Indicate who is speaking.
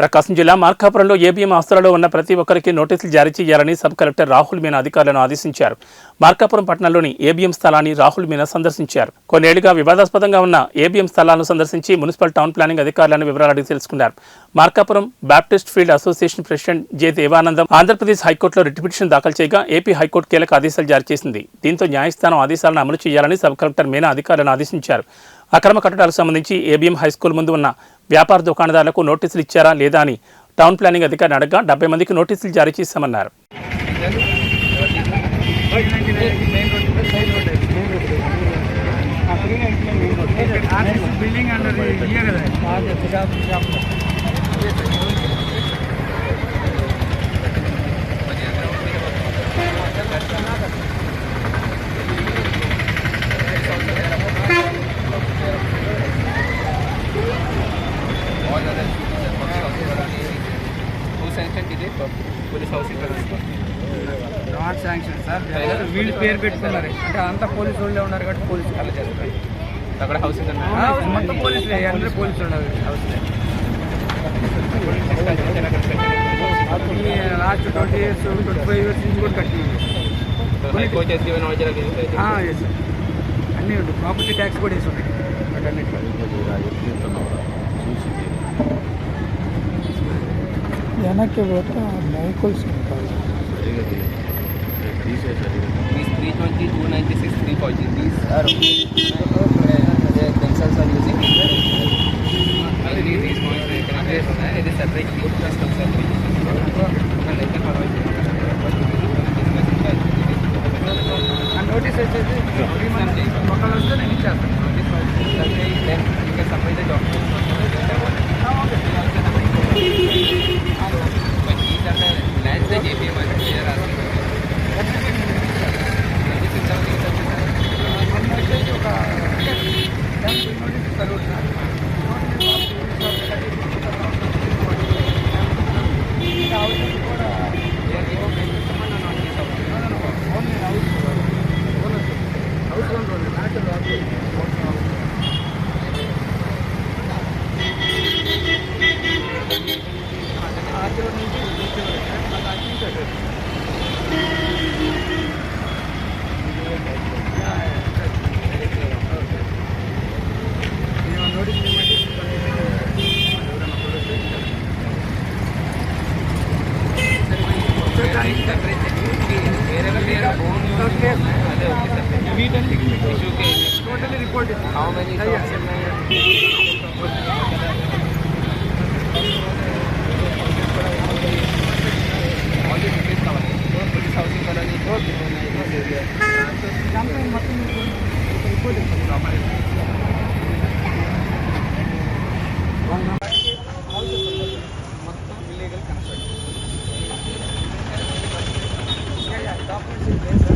Speaker 1: ప్రకాశం జిల్లా మార్కాపురంలో ఏబీఎం ఆస్తులలో ఉన్న ప్రతి ఒక్కరికి నోటీసులు జారీ చేయాలని సబ్ కలెక్టర్ రాహుల్ మీనా అధికారులను ఆదేశించారు. మార్కాపురం పట్టణంలోని ఏబీఎం స్థలాన్ని రాహుల్ మీనా సందర్శించారు. కొన్నేళ్ళుగా వివాదాస్పదంగా ఉన్న ఏబీఎం స్థలాలను సందర్శించి మున్సిపల్ టౌన్ ప్లానింగ్ అధికారులను వివరాలు అడిగి తెలుసుకున్నారు. Markapuram baptist field association president J Devanandam Andhra Pradesh హైకోర్టులో రిట్ పిటిషన్ దాఖలు చేయగా ఏపీ హైకోర్టు కీలక ఆదేశాలు జారీ చేసింది. దీంతో న్యాయస్థానం ఆదేశాలను అమలు చేయాలని సబ్ కలెక్టర్ మీనా అధికారులను ఆదేశించారు. అక్రమ కట్టడాలకు సంబంధించి ఏబిఎం హైస్కూల్ ముందు ఉన్న వ్యాపార దుకాణదారులకు నోటీసులు ఇచ్చారా లేదా అని టౌన్ ప్లానింగ్ అధికారిని అడగగా డెబ్బై మందికి నోటీసులు జారీ చేశామన్నారు
Speaker 2: బిల్డింగ్ కదా
Speaker 3: police housing
Speaker 2: not sanction sir. వీళ్ళు పేరు పెట్టుకున్నారు. అంటే అంతా పోలీసు వాళ్ళే ఉన్నారు కాబట్టి పోలీసు
Speaker 3: అలా చేస్తారు అక్కడ హౌసింగ్
Speaker 2: ఆ, మొత్తం పోలీసులే. అందరూ పోలీసులు ఉన్నారు హౌస్లే. Last twenty years twenty five years నుంచి కూడా ఎస్ అన్నీ ఉంటాయి ప్రాపర్టీ ట్యాక్స్ కూడా వేసి ఉన్నాయి
Speaker 3: ಜನಕ್ಕೆ ಬರ್ತಾ ವೆಹಿಕಲ್ಸ್ ಉಂಟಾಗಿ
Speaker 2: three twenty two ninety six three Totally reported. How
Speaker 3: many shops in All the
Speaker 2: details
Speaker 3: covered. Police housing colony.
Speaker 2: Okay. Nice area. Sometimes, report it. cerveza.